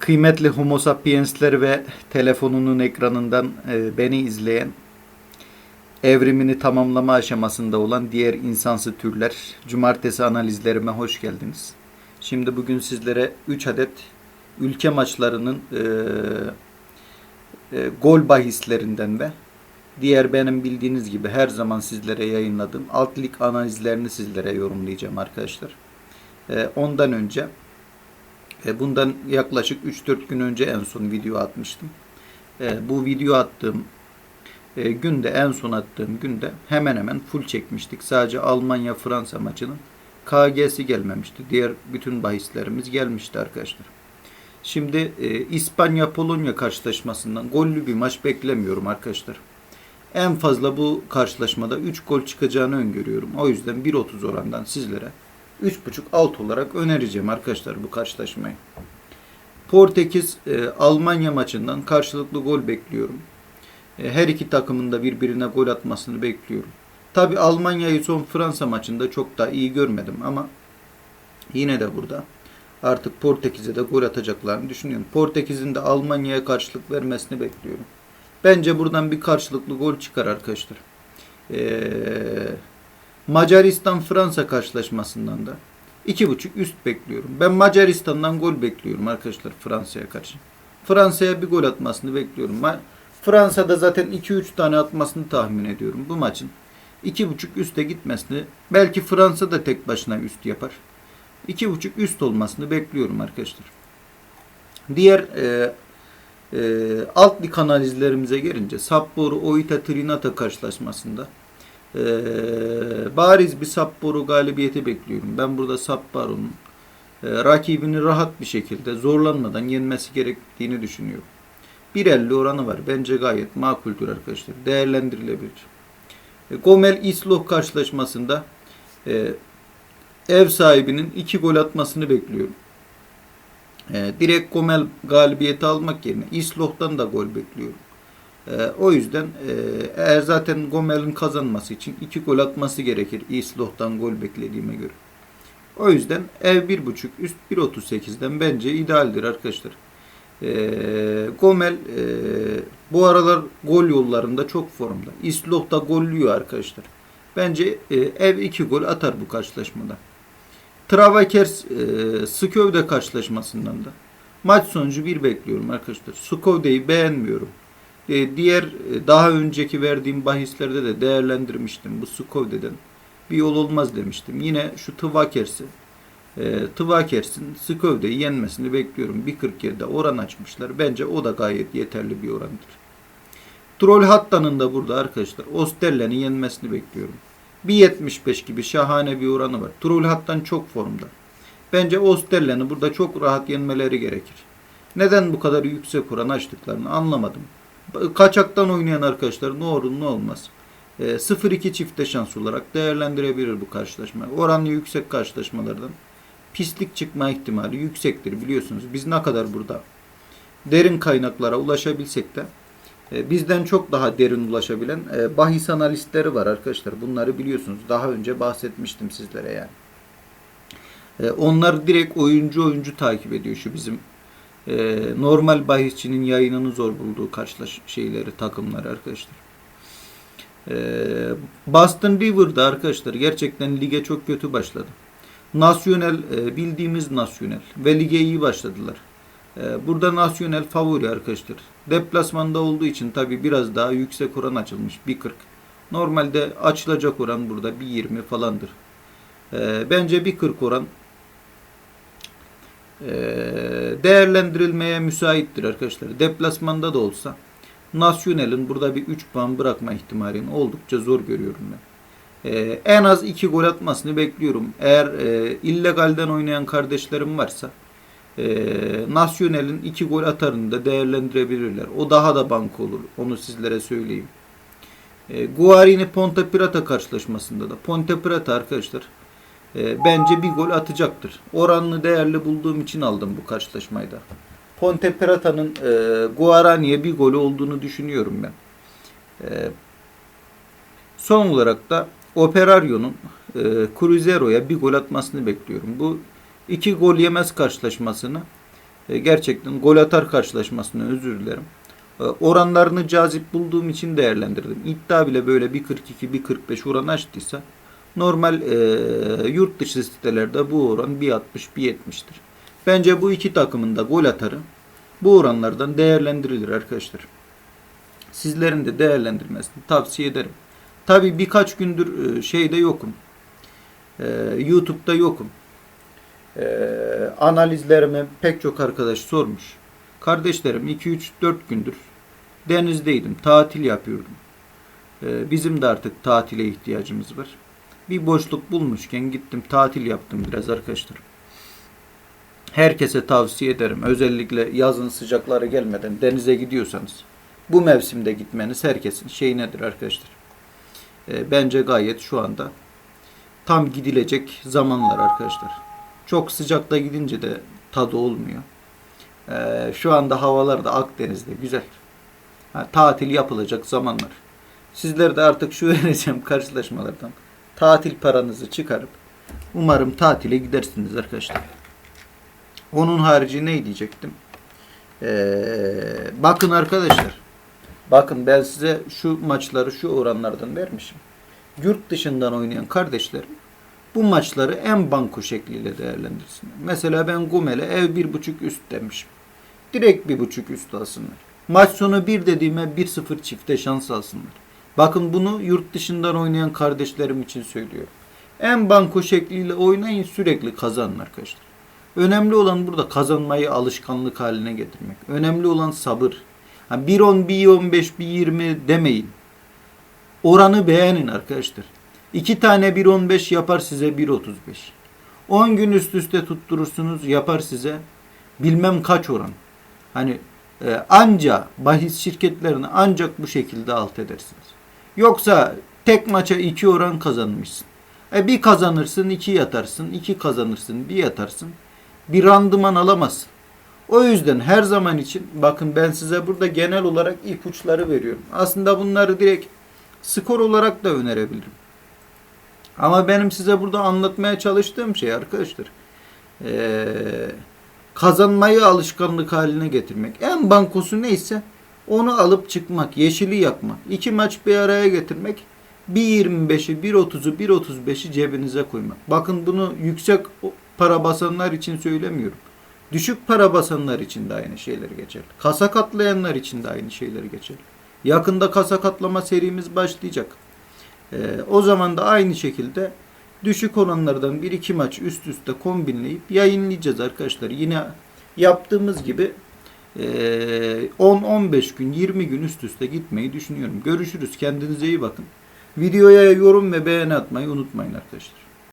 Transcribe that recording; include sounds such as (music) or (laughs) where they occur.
Kıymetli Homo sapiensler ve telefonunun ekranından e, beni izleyen, evrimini tamamlama aşamasında olan diğer insansı türler, cumartesi analizlerime hoş geldiniz. Şimdi bugün sizlere 3 adet ülke maçlarının e, e, gol bahislerinden ve diğer benim bildiğiniz gibi her zaman sizlere yayınladığım alt lig analizlerini sizlere yorumlayacağım arkadaşlar. E, ondan önce bundan yaklaşık 3-4 gün önce en son video atmıştım. E, bu video attığım e, günde en son attığım günde hemen hemen full çekmiştik. Sadece Almanya Fransa maçının KG'si gelmemişti. Diğer bütün bahislerimiz gelmişti arkadaşlar. Şimdi e, İspanya Polonya karşılaşmasından gollü bir maç beklemiyorum arkadaşlar. En fazla bu karşılaşmada 3 gol çıkacağını öngörüyorum. O yüzden 1.30 orandan sizlere 3.5 alt olarak önereceğim arkadaşlar bu karşılaşmayı. Portekiz e, Almanya maçından karşılıklı gol bekliyorum. E, her iki takımın da birbirine gol atmasını bekliyorum. Tabi Almanya'yı son Fransa maçında çok da iyi görmedim ama yine de burada artık Portekiz'e de gol atacaklarını düşünüyorum. Portekiz'in de Almanya'ya karşılık vermesini bekliyorum. Bence buradan bir karşılıklı gol çıkar arkadaşlar. Eee Macaristan-Fransa karşılaşmasından da 2.5 üst bekliyorum. Ben Macaristan'dan gol bekliyorum arkadaşlar Fransa'ya karşı. Fransa'ya bir gol atmasını bekliyorum. Fransa'da zaten 2-3 tane atmasını tahmin ediyorum bu maçın. 2.5 üste gitmesini belki Fransa da tek başına üst yapar. 2.5 üst olmasını bekliyorum arkadaşlar. Diğer e, e, alt lig analizlerimize gelince Sapporo Oita Trinata karşılaşmasında ee, bariz bir Sapporo galibiyeti bekliyorum. Ben burada Sapporo'nun e, rakibini rahat bir şekilde zorlanmadan yenmesi gerektiğini düşünüyorum. 1.50 oranı var. Bence gayet makuldür arkadaşlar. Değerlendirilebilir. E, Gomel İsloh karşılaşmasında e, ev sahibinin 2 gol atmasını bekliyorum. E, direkt Gomel galibiyeti almak yerine İsloh'tan da gol bekliyorum. E, o yüzden e, eğer zaten Gomel'in kazanması için iki gol atması gerekir İsloh'tan gol beklediğime göre. O yüzden ev 1.5 üst 1.38'den bence idealdir arkadaşlar. E, Gomel e, bu aralar gol yollarında çok formda. İsloh da gollüyor arkadaşlar. Bence e, ev 2 gol atar bu karşılaşmada. Travakers e, Skövde karşılaşmasından da maç sonucu bir bekliyorum arkadaşlar. Skövde'yi beğenmiyorum. E, diğer e, daha önceki verdiğim bahislerde de değerlendirmiştim. Bu Skovde'den bir yol olmaz demiştim. Yine şu Tvakers'i e, Tvakers'in Skovde'yi yenmesini bekliyorum. 1.47'de oran açmışlar. Bence o da gayet yeterli bir orandır. Troll Hatta'nın da burada arkadaşlar Osterlen'i yenmesini bekliyorum. 1.75 gibi şahane bir oranı var. Troll Hattan çok formda. Bence Osterlen'i burada çok rahat yenmeleri gerekir. Neden bu kadar yüksek oran açtıklarını anlamadım. Kaçaktan oynayan arkadaşlar ne olur ne olmaz. E, 0-2 çifte şans olarak değerlendirebilir bu karşılaşma. Oranlı yüksek karşılaşmalardan pislik çıkma ihtimali yüksektir biliyorsunuz. Biz ne kadar burada derin kaynaklara ulaşabilsek de e, bizden çok daha derin ulaşabilen e, bahis analistleri var arkadaşlar. Bunları biliyorsunuz. Daha önce bahsetmiştim sizlere yani. E, onlar direkt oyuncu oyuncu takip ediyor şu bizim e, normal bahisçinin yayınını zor bulduğu karşılaş şeyleri, takımları arkadaşlar. E, Boston River'da arkadaşlar gerçekten lige çok kötü başladı. Nasyonel e, bildiğimiz nasyonel ve lige iyi başladılar. E, burada nasyonel favori arkadaşlar. Deplasmanda olduğu için tabi biraz daha yüksek oran açılmış 1.40. Normalde açılacak oran burada 1.20 falandır. E, bence 1.40 oran değerlendirilmeye müsaittir arkadaşlar. Deplasmanda da olsa Nasyonel'in burada bir 3 puan bırakma ihtimalini oldukça zor görüyorum ben. Ee, en az 2 gol atmasını bekliyorum. Eğer e, illegalden oynayan kardeşlerim varsa e, Nasyonel'in 2 gol atarını da değerlendirebilirler. O daha da bank olur. Onu sizlere söyleyeyim. E, Guarini Ponte Prata karşılaşmasında da Ponte Prata arkadaşlar e, bence bir gol atacaktır. Oranını değerli bulduğum için aldım bu karşılaşmayı da. Ponte Prata'nın e, Guarani'ye bir golü olduğunu düşünüyorum ben. E, son olarak da Operario'nun e, Cruzero'ya bir gol atmasını bekliyorum. Bu iki gol yemez karşılaşmasını E, gerçekten gol atar karşılaşmasını özür dilerim. E, oranlarını cazip bulduğum için değerlendirdim. İddia bile böyle 1.42 1.45 oran açtıysa normal e, yurt dışı sitelerde bu oran 1.60 1.70'tir. Bence bu iki takımın da gol atarı bu oranlardan değerlendirilir arkadaşlar. Sizlerin de değerlendirmesini tavsiye ederim. Tabi birkaç gündür e, şeyde yokum. E, YouTube'da yokum. E, analizlerime pek çok arkadaş sormuş. Kardeşlerim 2-3-4 gündür denizdeydim. Tatil yapıyordum. E, bizim de artık tatile ihtiyacımız var. Bir boşluk bulmuşken gittim tatil yaptım biraz arkadaşlar. Herkese tavsiye ederim. Özellikle yazın sıcakları gelmeden denize gidiyorsanız bu mevsimde gitmeniz herkesin şeyi nedir arkadaşlar. E, bence gayet şu anda tam gidilecek zamanlar arkadaşlar. Çok sıcakta gidince de tadı olmuyor. E, şu anda havalar da Akdeniz'de güzel. Ha, tatil yapılacak zamanlar. Sizler de artık şu (laughs) vereceğim karşılaşmalardan tatil paranızı çıkarıp umarım tatile gidersiniz arkadaşlar. Onun harici ne diyecektim? Ee, bakın arkadaşlar. Bakın ben size şu maçları şu oranlardan vermişim. Yurt dışından oynayan kardeşlerim bu maçları en banko şekliyle değerlendirsin. Mesela ben Gumel'e ev bir buçuk üst demişim. Direkt bir buçuk üst alsınlar. Maç sonu bir dediğime 1-0 çifte şans alsınlar. Bakın bunu yurt dışından oynayan kardeşlerim için söylüyorum. En banko şekliyle oynayın sürekli kazanın arkadaşlar. Önemli olan burada kazanmayı alışkanlık haline getirmek. Önemli olan sabır. Ha, 1.10, 1.15, 1.20 demeyin. Oranı beğenin arkadaşlar. İki tane 1.15 yapar size 1.35. 10 gün üst üste tutturursunuz yapar size bilmem kaç oran. Hani e, anca bahis şirketlerini ancak bu şekilde alt edersiniz. Yoksa tek maça iki oran kazanmışsın. E bir kazanırsın iki yatarsın, iki kazanırsın bir yatarsın. Bir randıman alamazsın. O yüzden her zaman için bakın ben size burada genel olarak ipuçları veriyorum. Aslında bunları direkt skor olarak da önerebilirim. Ama benim size burada anlatmaya çalıştığım şey arkadaşlar ee, kazanmayı alışkanlık haline getirmek. En bankosu neyse onu alıp çıkmak, yeşili yapmak. İki maç bir araya getirmek. 1.25'i, 1.30'u, 1.35'i cebinize koymak. Bakın bunu yüksek para basanlar için söylemiyorum. Düşük para basanlar için de aynı şeyler geçerli. Kasa katlayanlar için de aynı şeyler geçerli. Yakında kasa katlama serimiz başlayacak. Ee, o zaman da aynı şekilde düşük olanlardan 1-2 maç üst üste kombinleyip yayınlayacağız arkadaşlar. Yine yaptığımız gibi 10-15 gün 20 gün üst üste gitmeyi düşünüyorum. Görüşürüz. Kendinize iyi bakın. Videoya yorum ve beğeni atmayı unutmayın arkadaşlar.